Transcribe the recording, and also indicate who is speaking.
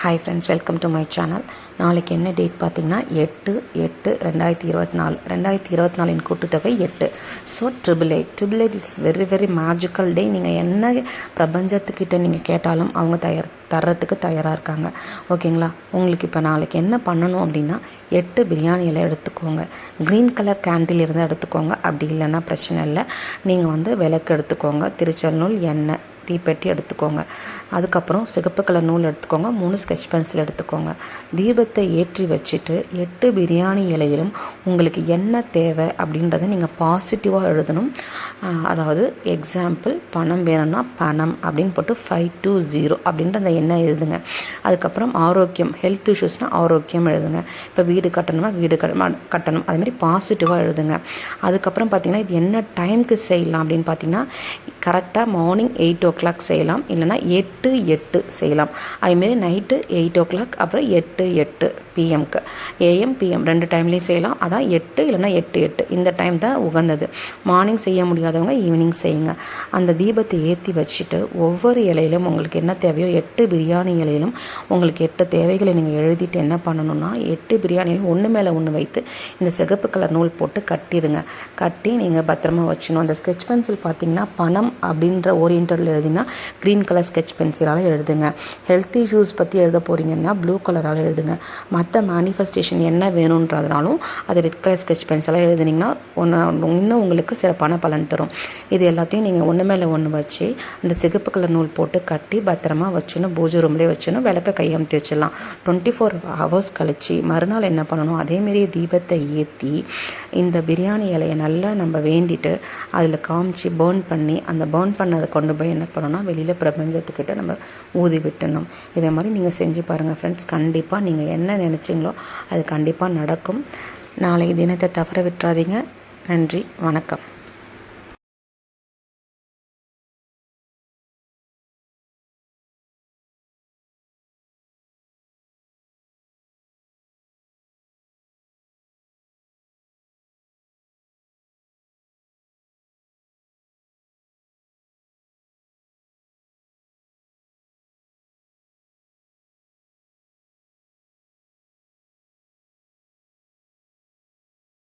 Speaker 1: Hi friends welcome to my channel நாளைக்கு என்ன date பார்த்தீங்கன்னா எட்டு எட்டு ரெண்டாயிரத்தி இருபத்தி நாலு ரெண்டாயிரத்தி இருபத்தி நாலின் கூட்டுத்தொகை எட்டு. So triple eight triple eight it's very very magical day நீங்கள் என்ன பிரபஞ்சத்துக்கிட்ட நீங்கள் கேட்டாலும் அவங்க தயார் தர்றதுக்கு தயாராக இருக்காங்க. ஓகேங்களா உங்களுக்கு இப்போ நாளைக்கு என்ன பண்ணணும் அப்படின்னா எட்டு பிரியாணி இலை எடுத்துக்கோங்க. க்ரீன் கலர் கேண்டில் இருந்தால் எடுத்துக்கோங்க. அப்படி இல்லைன்னா பிரச்சனை இல்லை. நீங்கள் வந்து விளக்கு எடுத்துக்கோங்க. திருச்சல் எண்ணெய் தீப்பெட்டி எடுத்துக்கோங்க. அதுக்கப்புறம் சிகப்பு கலர் நூல் எடுத்துக்கோங்க. மூணு ஸ்கெட்ச் பென்சில் எடுத்துக்கோங்க. தீபத்தை ஏற்றி வச்சுட்டு எட்டு பிரியாணி இலையிலும் உங்களுக்கு என்ன தேவை அப்படின்றத நீங்கள் பாசிட்டிவாக எழுதணும். அதாவது எக்ஸாம்பிள் பணம் வேணும்னா பணம் அப்படின்னு போட்டு ஃபைவ் டூ ஜீரோ அப்படின்ற அந்த எண்ணெய் எழுதுங்க. அதுக்கப்புறம் ஆரோக்கியம் ஹெல்த் இஷ்யூஸ்னால் ஆரோக்கியம் எழுதுங்க. இப்போ வீடு கட்டணுமா? வீடு கட்டணும். அதுமாதிரி பாசிட்டிவாக எழுதுங்க. அதுக்கப்புறம் பார்த்தீங்கன்னா இது என்ன டைமுக்கு செய்யலாம் அப்படின்னு பார்த்தீங்கன்னா கரெக்டாக மார்னிங் எயிட் ஓ கிளாக் செய்யலாம். இல்லைனா எட்டு எட்டு செய்யலாம். அதுமாரி நைட்டு எயிட் ஓ கிளாக் அப்புறம் எட்டு எட்டு. பிஎம்க்கு ஏஎம் பிஎம் ரெண்டு டைம்லேயும் செய்யலாம். அதான் எட்டு இல்லைனா எட்டு எட்டு. இந்த டைம் தான் உகந்தது. மார்னிங் செய்ய முடியாதவங்க ஈவினிங் செய்யுங்க. அந்த தீபத்தை ஏற்றி வச்சுட்டு ஒவ்வொரு இலையிலும் உங்களுக்கு என்ன தேவையோ எட்டு பிரியாணி இலையிலும் உங்களுக்கு எட்டு தேவைகளை நீங்கள் எழுதிட்டு என்ன பண்ணணும்னா எட்டு பிரியாணியும் ஒன்று மேலே ஒன்று வைத்து இந்த சிகப்பு கலர் நூல் போட்டு கட்டிடுங்க. கட்டி நீங்கள் பத்திரமா வச்சுணும் அந்த ஸ்கெட்ச் பென்சில் பார்த்தீங்கன்னா பணம் அப்படின்ற ஓரியன்டில் எழுதினா க்ரீன் கலர் ஸ்கெட்ச் பென்சிலால் எழுதுங்க. ஹெல்த் இஷ்யூஸ் பற்றி எழுத போகிறீங்கன்னா ப்ளூ கலரால் எழுதுங்க. மற்ற மேனிஃபெஸ்டேஷன் என்ன வேணுன்றதுனாலும் அது ரெட் கலர் ஸ்கெட்ச் பென்சிலாக எழுதுனீங்கன்னா ஒன்று இன்னும் உங்களுக்கு சிறப்பான பலன் தரும். இது எல்லாத்தையும் நீங்கள் ஒன்று மேலே ஒன்று வச்சு அந்த சிகப்பு கலர் நூல் போட்டு கட்டி பத்திரமா வச்சுன்னு பூஜை ரூம்லேயே வச்சுன்னு விளக்க கையமுத்தி வச்சிடலாம். டுவெண்ட்டி ஃபோர் ஹவர்ஸ் கழித்து மறுநாள் என்ன பண்ணணும்? அதேமாரி தீபத்தை ஏற்றி இந்த பிரியாணி இலையை நல்லா நம்ம வேண்டிட்டு அதில் காமிச்சு பேர்ன் பண்ணி அந்த பேர்ன் பண்ணதை கொண்டு போய் என்ன பண்ணணும்னா வெளியில் பிரபஞ்சத்துக்கிட்ட நம்ம ஊதி விட்டணும். இதே மாதிரி நீங்கள் செஞ்சு பாருங்கள் ஃப்ரெண்ட்ஸ் கண்டிப்பாக நீங்கள் என்ன நினச்சிங்களோ அது கண்டிப்பாக நடக்கும். நாளைக்கு தினத்தை தவற விட்டுறாதீங்க. நன்றி வணக்கம்.